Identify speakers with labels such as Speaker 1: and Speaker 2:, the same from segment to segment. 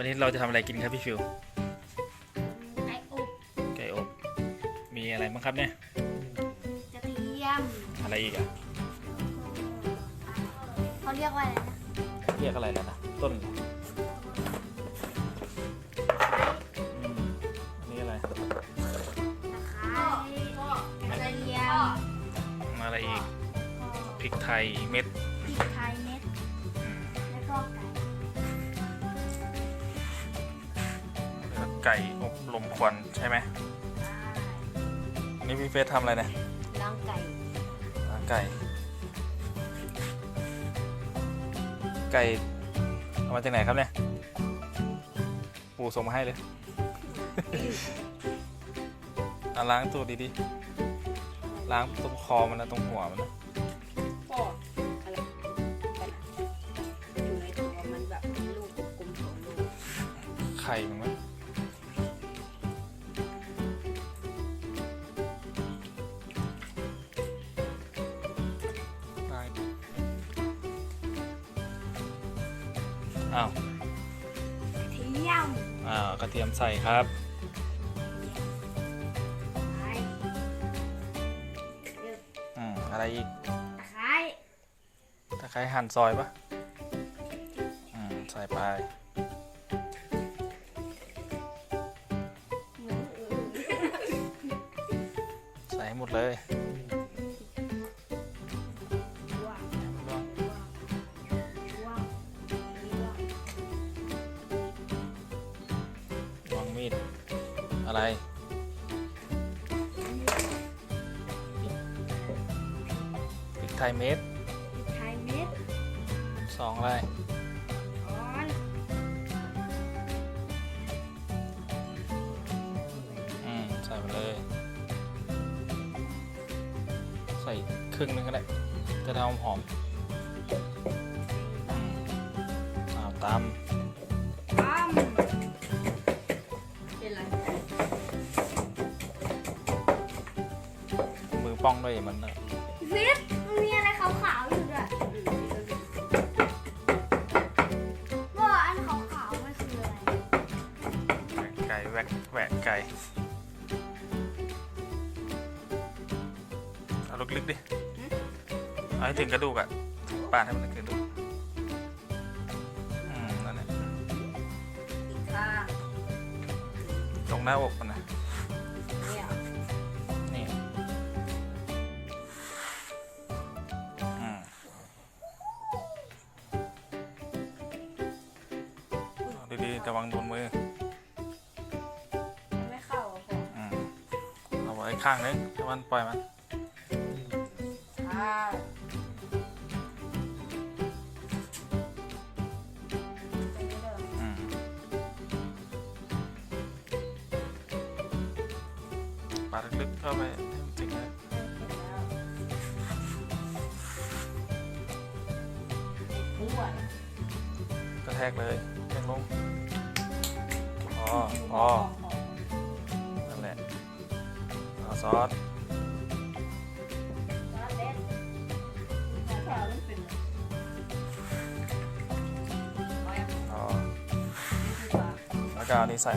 Speaker 1: วันนี้เราจะทำอะไรกินครับพี่ฟิว
Speaker 2: ไก่อบ
Speaker 1: ไก่อบ มีอะไรบ้างครับเนี่ย
Speaker 2: กระเทียม
Speaker 1: อะไรอีกอะ
Speaker 2: เขาเรียกว่าอะไรนะ
Speaker 1: เรียกอะไรแล้วนะต้นเหรออืมอันนี้อะไร
Speaker 2: ตะไคร้กระเทียม
Speaker 1: อะไรอีกพริกไทยเม็ด
Speaker 2: ไก่
Speaker 1: อบลมควันใช่ไหมอันนี้พี่เฟสทำอะไรเนี่ย
Speaker 2: ล้างไก่
Speaker 1: ล้างไก่ ไก่เอามาจากไหนครับเนี่ย ปู่ส่งมาให้เลยเอาล้างตัวดีๆล้างตรงคอมันนะตรงหัวมันนะ
Speaker 3: ก็อะไรกันอยู่ในตัวมันแบบเป็นลูกกลมๆของลูก
Speaker 1: ไข่มัน อ้าว
Speaker 2: กระเทียม
Speaker 1: อ้าวกระเทียมใส่ครับ
Speaker 2: ไข่
Speaker 1: อืมอะไรอีก
Speaker 2: ตะไคร้
Speaker 1: ตะไคร้หั่นซอยปะอืมใส่ไปใส่ให้หมดเลย อะไร พริกไทยเม็ด
Speaker 2: พริกไทยเม็ด
Speaker 1: สองอะไร
Speaker 2: ช้อน
Speaker 1: อืมใส่ไปเลย ใส่ครึ่งหนึงก็ได้ จะได้หอมหอมๆอืมอ้าวตาม
Speaker 3: ป้
Speaker 1: องด้วยอย่ามันนะ
Speaker 2: ฟิตมันมีอะไรขาวๆอยู่ด้วยว่าอันขาวๆมันคืออะไร
Speaker 1: แหวกไก่แหวกแหวกไก่เอาลึกๆดิเอาให้ถึงกระดูกอะถึงปาดให้มันถึงกระดูกอืมนั่นแหละ
Speaker 3: อีกข้าง
Speaker 1: ตรงหน้าอกมันนะ ระวังโดนมือ
Speaker 3: มันไม่เข้าอะพ่อ
Speaker 1: อืมเอาไว้ข้างนึงให้มันปล่อยมัน
Speaker 3: อ่า
Speaker 1: อืมปาดลึกๆเข้าไปให้มันถึงเลย
Speaker 3: อ้วน
Speaker 1: กระแทกเลยแทงลง อ๋อนั่นแหละเอาซอส
Speaker 3: แล้วเด็ดแถวนี้เป็นเอาอย่างนี้
Speaker 1: อ๋อแล้วก็เอานี้ใส่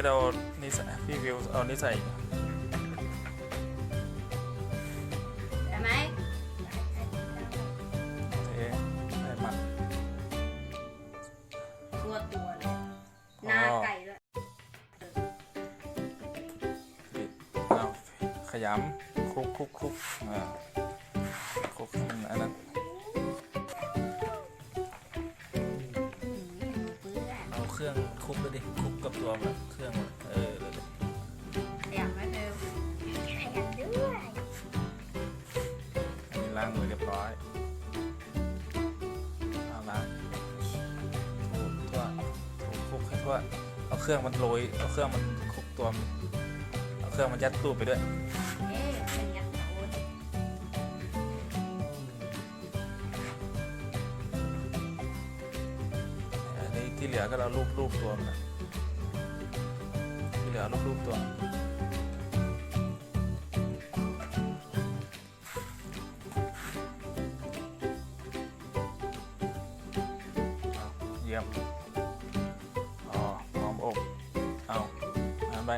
Speaker 3: เฟ
Speaker 1: ดเอานี่ใส่พี่วิวเอานี่ใส่
Speaker 3: ได้ไหม
Speaker 1: เทให้มัน
Speaker 3: ตัวตัวเลยหน้าไก่ด้วย
Speaker 1: ปิดเอาขยำคลุกคลุกคลุกอ่าคลุกให้มันอันนั้น
Speaker 3: เอา
Speaker 1: เครื่องคลุกด้วยดิคลุกกับตัวมันเครื่องมันเออเลย
Speaker 3: อยากไหมเบล
Speaker 2: แข่งกันด้วย
Speaker 1: อันนี้ล้างมือเรียบร้อยเอาล้างถูทั่วถูคลุกให้ทั่วเอาเครื่องมันโรยเอาเครื่องมันคลุกตัวมันเอาเครื่องมันยัดตูดไปด้วย ที่เหลือก็เรารูปรูปตัวมันะที่เหลือรูปรูปตัวเอาเยี่ยมอ๋อหอมอบเอาอันไป